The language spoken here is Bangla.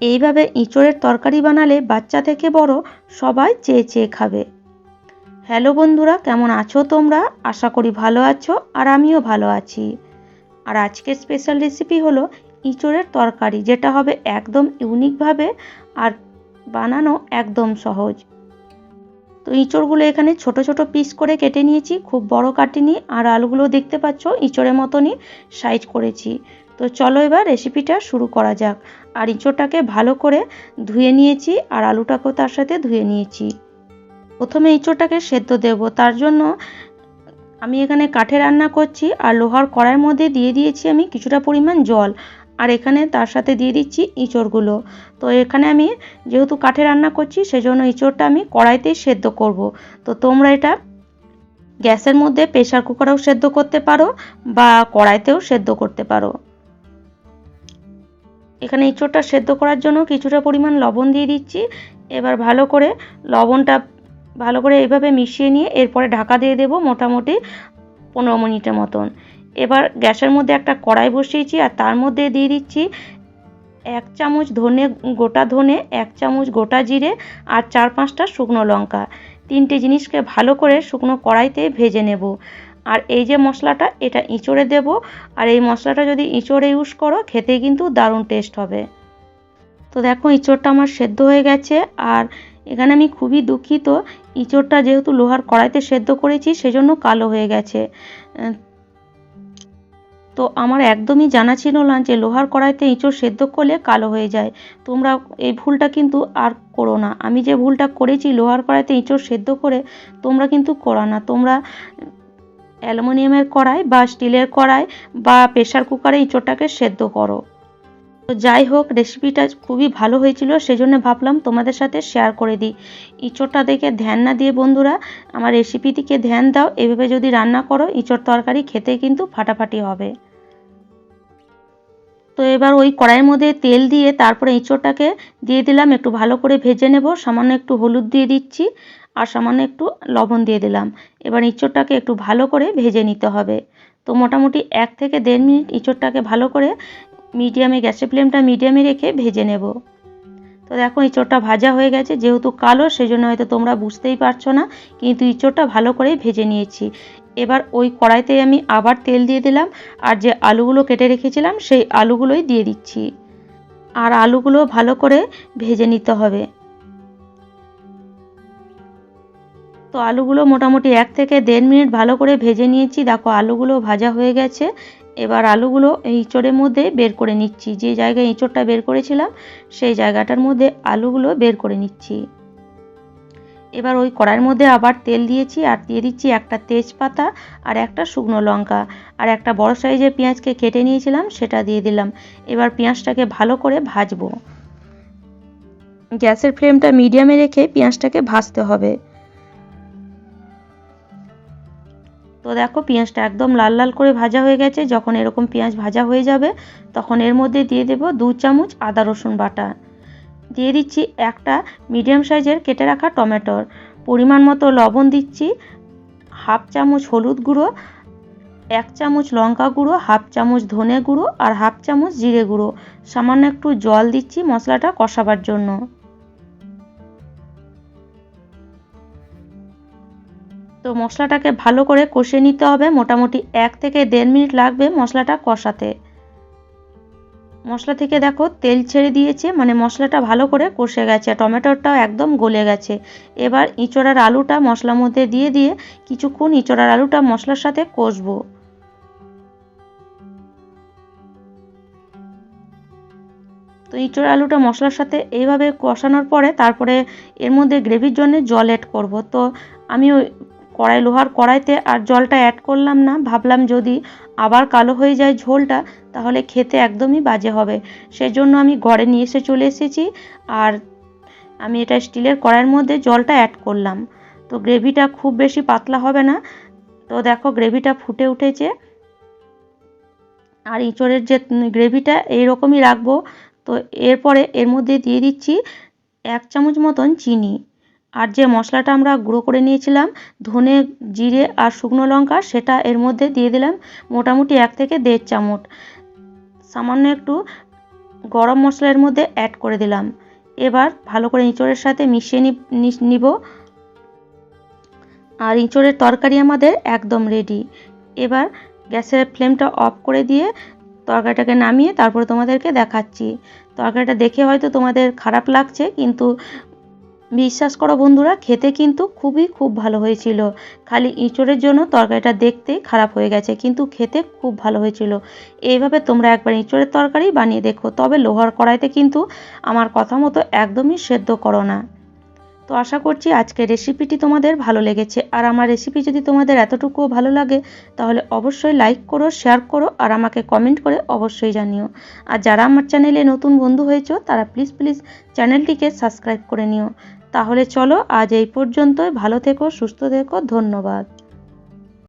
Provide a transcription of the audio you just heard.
এইভাবে ইঁচড়ের তরকারি বানালে বাচ্চা থেকে বড় সবাই চেয়ে চেয়ে খাবে। হ্যালো বন্ধুরা, কেমন আছো তোমরা? আশা করি ভালো আছো আর আমিও ভালো আছি। আর আজকের স্পেশাল রেসিপি হলো ইঁচড়ের তরকারি, যেটা হবে একদম ইউনিকভাবে আর বানানো একদম সহজ। তো ইঁচড়গুলো এখানে ছোট ছোট পিস করে কেটে নিয়েছি, খুব বড় কাটিনি, আর আলুগুলো দেখতে পাচ্ছ, ইঁচড়ের মতনই সাইজ করেছি। তো চলো এবার রেসিপিটা শুরু করা যাক। আর ইঁচড়টাকে ভালো করে ধুয়ে নিয়েছি আর আলুটাকেও তার সাথে ধুয়ে নিয়েছি। প্রথমে ইঁচড়টাকে সেদ্ধ দেব। তার জন্য আমি এখানে কাঠে রান্না করছি আর লোহার কড়াইয়ের মধ্যে দিয়ে দিয়েছি আমি কিছুটা পরিমাণ জল। আর এখানে তার সাথে দিয়ে দিচ্ছি ইঁচড়গুলো। তো এখানে আমি যেহেতু কাঠে রান্না করছি, সেজন্য ইঁচড়টা আমি কড়াইতেই সেদ্ধ করব। তো তোমরা এটা গ্যাসের মধ্যে প্রেশার কুকারেও সেদ্ধ করতে পারো বা কড়াইতেও সেদ্ধ করতে পারো। এখানে ইঁচড়টা সেদ্ধ করার জন্য কিছুটা পরিমাণ লবণ দিয়ে দিচ্ছি। এবার ভালো করে লবণটা ভালো করে এইভাবে মিশিয়ে নিয়ে এরপরে ঢাকা দিয়ে দেবো মোটামুটি পনেরো মিনিটের মতন। এবার গ্যাসের মধ্যে একটা কড়াই বসিয়েছি আর তার মধ্যে দিয়ে দিচ্ছি এক চামচ ধনে গোটা ধনে, এক চামচ গোটা জিরে আর চার পাঁচটা শুকনো লঙ্কা। তিনটে জিনিসকে ভালো করে শুকনো কড়াইতে ভেজে নেব। আর এই যে মশলাটা, এটা ইঁচড়ে দেব। আর এই মশলাটা যদি ইঁচড়ে ইউজ করো খেতে কিন্তু দারুণ টেস্ট হবে। তো দেখো ইঁচড়টা আমার সেদ্ধ হয়ে গেছে। আর এখানে আমি খুবই দুঃখিত ইঁচড়টা যেহেতু লোহার কড়াইতে সেদ্ধ করেছি, সেজন্য কালো হয়ে গেছে। তো আমার একদমই জানা ছিল না যে লোহার কড়াইতে ইঁচড় সেদ্ধ করলে কালো হয়ে যায়। তোমরা এই ভুলটা কিন্তু আর করো না। আমি যে ভুলটা করেছি, লোহার কড়াইতে ইঁচড় সেদ্ধ করে, তোমরা কিন্তু করো না। তোমরা অ্যালুমিনিয়ামের কড়াই বা স্টিলের কড়াই বা প্রেশার কুকারে ইঁচড়টাকে সেদ্ধ করো। তো যাই হোক, রেসিপিটা খুবই ভালো হয়েছিল, সেজন্য ভাবলাম তোমাদের সাথে শেয়ার করে দিই। ইঁচড়টা দেখে ধ্যান না দিয়ে বন্ধুরা, আমার রেসিপিটিকে ধ্যান দাও, এভাবে যদি রান্না করো, ইঁচড় তরকারি খেতে কিন্তু ফাটাফাটি হবে। তো এবার ওই কড়াইয়ের মধ্যে তেল দিয়ে তারপরে ইঁচড়টাকে দিয়ে দিলাম, একটু ভালো করে ভেজে নেব, সামান্য একটু হলুদ দিয়ে দিচ্ছি। আর সামান্য একটু লবণ দিয়ে দিলাম। এবার ইঁচড়টাকে একটু ভালো করে ভেজে নিতে হবে। তো মোটামুটি এক থেকে দেড় মিনিট ইঁচড়টাকে ভালো করে মিডিয়ামে, গ্যাসের ফ্লেমটা মিডিয়ামে রেখে ভেজে নেব। তো দেখো ইঁচড়টা ভাজা হয়ে গেছে, যেহেতু কালো সেই জন্য হয়তো তোমরা বুঝতেই পারছ না, কিন্তু ইঁচড়টা ভালো করে ভেজে নিয়েছি। এবার ওই কড়াইতে আমি আবার তেল দিয়ে দিলাম, আর যে আলুগুলো কেটে রেখেছিলাম, সেই আলুগুলোই দিয়ে দিচ্ছি। আর আলুগুলো ভালো করে ভেজে নিতে হবে। তো আলুগুলো মোটামুটি এক থেকে দেড় মিনিট ভালো করে ভেজে নিয়েছি। দেখো, আলুগুলো ভাজা হয়ে গেছে। এবার আলুগুলো ইঁচড়ের মধ্যে বের করে নিচ্ছি। যে জায়গায় ইঁচড়টা বের করেছিলাম, সেই জায়গাটার মধ্যে আলুগুলো বের করে নিচ্ছি। এবার ওই কড়াইয়ের মধ্যে আবার তেল দিয়েছি আর দিয়ে দিচ্ছি একটা তেজপাতা আর একটা শুকনো লঙ্কা আর একটা বড় সাইজের পেঁয়াজকে কেটে নিয়েছিলাম, সেটা দিয়ে দিলাম। এবার পেঁয়াজটাকে ভালো করে ভাজবো। গ্যাসের ফ্লেমটা মিডিয়ামে রেখে পেঁয়াজটাকে ভাজতে হবে। তো দেখো পেঁয়াজটা একদম লাল লাল করে ভাজা হয়ে গেছে। যখন এরকম পেঁয়াজ ভাজা হয়ে যাবে, তখন এর মধ্যে দিয়ে দেব দু চামচ আদা রসুন বাটা। দিয়ে দিচ্ছি একটা মিডিয়াম সাইজের কেটে রাখা টমেটোর পরিমাণ মতো লবণ দিচ্ছি, হাফ চামচ হলুদ গুঁড়ো, এক চামচ লঙ্কা গুঁড়ো, হাফ চামচ ধনে গুঁড়ো আর হাফ চামচ জিরে গুঁড়ো। সামান্য একটু জল দিচ্ছি মশলাটা কষাবার জন্য। তো মশলাটাকে ভালো করে কষে নিতে হবে। মোটামুটি এক থেকে দেড় মিনিট লাগবে মশলাটা কষাতে। মশলা থেকে দেখো তেল ছেড়ে দিয়েছে মানে মশলাটা ভালো করে কষে গেছে টমেটোটাও একদম গলে গেছে। এবার ইঁচড়ার আলুটা মশলার মধ্যে দিয়ে দিয়ে কিছুক্ষণ ইঁচড়ার আলুটা মশলার সাথে কষবো। তো ইঁচড় আলুটা মশলার সাথে এইভাবে কষানোর পরে তারপরে এর মধ্যে গ্রেভির জন্য জল অ্যাড করব। তো আমি ওই কড়াই লোহার কড়াইতে আর জলটা অ্যাড করলাম না। ভাবলাম যদি আবার কালো হয়ে যায় ঝোলটা, তাহলে খেতে একদমই বাজে হবে। সেজন্য আমি ঘরে নিয়ে এসে চলে এসেছি আর আমি এটা স্টিলের কড়াইয়ের মধ্যে জলটা অ্যাড করলাম। তো গ্রেভিটা খুব বেশি পাতলা হবে না। তো দেখো গ্রেভিটা ফুটে উঠেছে। আর ইঁচড়ের যে গ্রেভিটা এইরকমই রাখব। তো এরপরে এর মধ্যে দিয়ে দিচ্ছি এক চামচ মতন চিনি। আর যে মশলাটা আমরা গুঁড়ো করে নিয়েছিলাম, ধনে, জিরে আর শুকনো লঙ্কা, সেটা এর মধ্যে দিয়ে দিলাম মোটামুটি এক থেকে দেড় চামচ। সামান্য একটু গরম মশলার মধ্যে অ্যাড করে দিলাম। এবার ভালো করে ইঁচড়ের সাথে মিশিয়ে নিব আর ইঁচড়ের তরকারি আমাদের একদম রেডি এবার গ্যাসের ফ্লেমটা অফ করে দিয়ে তরকারিটাকে নামিয়ে তারপরে তোমাদেরকে দেখাচ্ছি। তরকারিটা দেখে হয়তো তোমাদের খারাপ লাগছে, কিন্তু বিশ্বাস করো বন্ধুরা, খেতে কিন্তু খুবই খুব ভালো হয়েছিল। খালি ইঁচড়ের জন্য তরকারিটা দেখতে খারাপ হয়ে গেছে, কিন্তু খেতে খুব ভালো হয়েছিল। এইভাবে তোমরা একবার ইঁচড়ের তরকারি বানিয়ে দেখো, তবে লোহার কড়াইতে কিন্তু আমার কথা মতো একদমই সেদ্ধ করো না। তো আশা করছি আজকের রেসিপিটি তোমাদের ভালো লেগেছে। আর আমার রেসিপি যদি তোমাদের এতটুকুও ভালো লাগে, তাহলে অবশ্যই লাইক করো শেয়ার করো, আর আমাকে কমেন্ট করে অবশ্যই জানিও। আর যারা আমার চ্যানেলে নতুন বন্ধু হয়েছো, তারা প্লিজ প্লিজ চ্যানেলটিকে সাবস্ক্রাইব করে নিও। তাহলে চলো আজ এই পর্যন্তই। ভালো থেকো সুস্থ থেকো ধন্যবাদ।